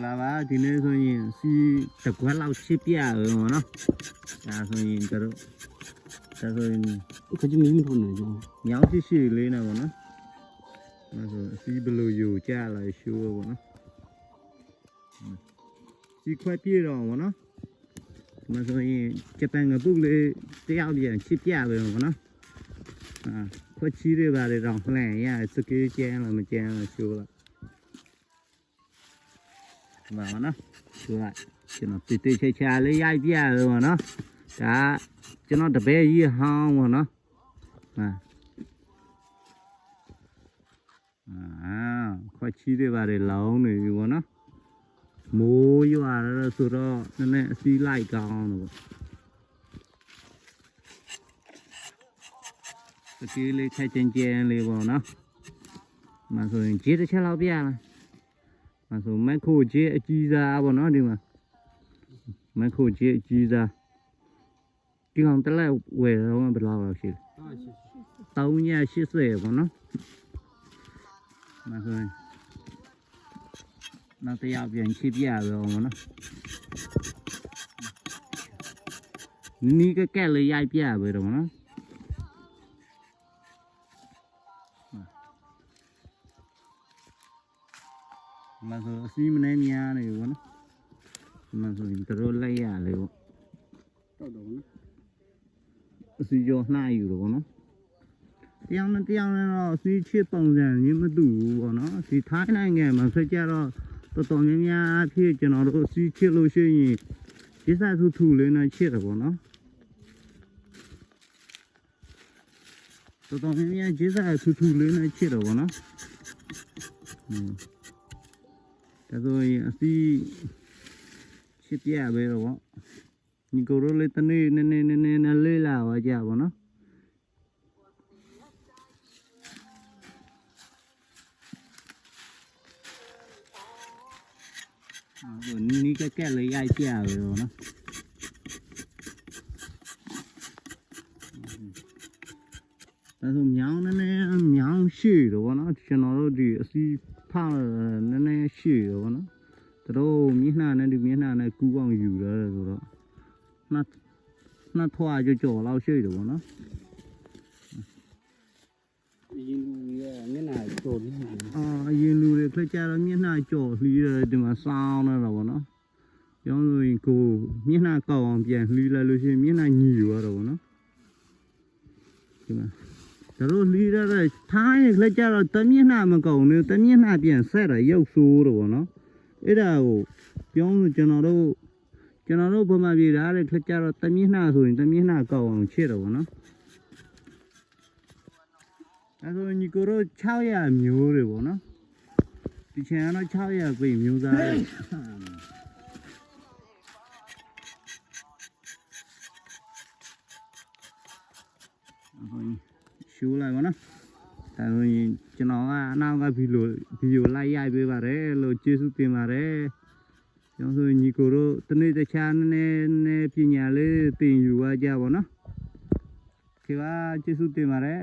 là ba, thì લાવા દિને સોઈ સી તકવા લાવ છે પિયા ઓનો આ સોઈ કરો તા સોઈ કજી મી મી ફોન જો યાવ સી સી લે ના ઓનો ના si સી બલો યુ ચા લાય શુ ઓનો સી ખવા પી lại ઓનો mà rồi mà nó. Mà thôi nhé, cái tay người bút lê teo đi ăn chip rồi mà nó. À có chi đi vào để rong cái này nha sức kia che là mình che là chưa là vâng nó, chưa lại. Cho nó tì tì chè chè lấy ai bia rồi mà nó. Cá cho nó đập bê gì không mà nó. À à khoai chi đi vào để lâu này mà nó. Mô vô vào đó rồi đó nên này xí lại còn rồi cái kia lấy khai chân chen này vào nó. Mà rồi chết nó sẽ lau bia này မဆိုမက်ခိုချေအကြီးစားပေါ့နော်ဒီမှာမက်ခိုချေအကြီးစားဒီကောင်တလက်ဝယ်တော့ဘယ်လောက်လောက်ရှိလဲ380ပေါ့နော်မဆိုနောက်တရားပြန်ချိပြရတော့ပေါ့နော်နီးကက်ကက်လေးရိုက်ပြရပဲတော့နော် မဆိုအစီမနေများနေဘောနော်ဒီမှာဆိုရင်တို့လိုက်ရလေဘောတောက်တော့နော်အစီကျော်နှားอยู่တော့ဘောနော်တရားနဲ့တရားနဲ့တော့အစီချစ်ပုံစံရင်းမတူဘူးဘောနော်ဒီထိုင်းနိုင်ငံမှာဆက်ကြတော့တော်တော်များများအဖြစ်ကျွန်တော်တို့အစီချစ်လို့ရှိရင်ဒီစားစုထူလေးနဲ့ချစ်တယ်ဘောနော်တော်တော်များများဂျေးစားထူထူလေးနဲ့ချစ်တော့ဗောနော်။ Dạ rồi si chết già bây rồi bọn như cô rồi lên tân đi nên nên nên nên lên là và già bọn nó. À, rồi, ní cái cái lấy ai già bây giờ nó ừ. ta dùng nhau nó nè ရှေ့တော့ဗောနော်ကျွန်တော်တို့ဒီအစီဖနည်းနည်းရှေ့တော့ဗောနော်တို့မျက်နှာနဲ့ဒီမျက်နှာနဲ့ကူးအောင်ယူရတယ်ဆိုတော့နှစ်နှစ်ထွားကြော်ကြော်လောက်ရှေ့တော့ဗောနော်အရင်လူတွေကမျက်နှာကြော်ပြီးအာအရင်လူတွေခက်ကြတော့မျက်နှာကြော်လှီးရတယ်ဒီမှာစောင်းနေတော့ဗောနော်ပြောင်းဆိုရင်ကိုမျက်နှာကောက်အောင်ပြန်လှီးလိုက်လို့ရှိရင်မျက်နှာညီရတော့ဗောနော်ဒီမှာ တို့လှီးရတဲ့ထိုင်းခက်ကြတော့တမျက်နှာမကောက်ဘူးတမျက်နှာပြန်ဆက်တယ်ရုပ်ဆိုးတော့ဗောနော်အဲ့ဒါကိုပြောလို့ကျွန်တော်တို့ကျွန်တော်တို့ဘုမပြေတာတဲ့ခက်ကြတော့တမျက်နှာဆိုရင်တမျက်နှာကောက်အောင်ချစ်တယ်ဗောနော်အဲဆိုညီကိုတို့600မျိုးတွေပေါ့နော်ဒီချင်ကတော့600ပြည့်မျိုးသားတွေ ရှူလိုက်ပါနော်ဒါဆိုရင်ကျွန်တော်ကအနောက်ကဗီဒီယိုဗီဒီယိုလိုက်ရိုက်ပေးပါတယ်လို့ကျေးဇူးတင်ပါတယ်ကျွန်တော်ဆိုရင်ညီကိုတို့တနေ့တခြားနည်းနည်းနည်းပညာလေးသင်ယူရကြပါတော့နော်ခေပါကျေးဇူးတင်ပါတယ်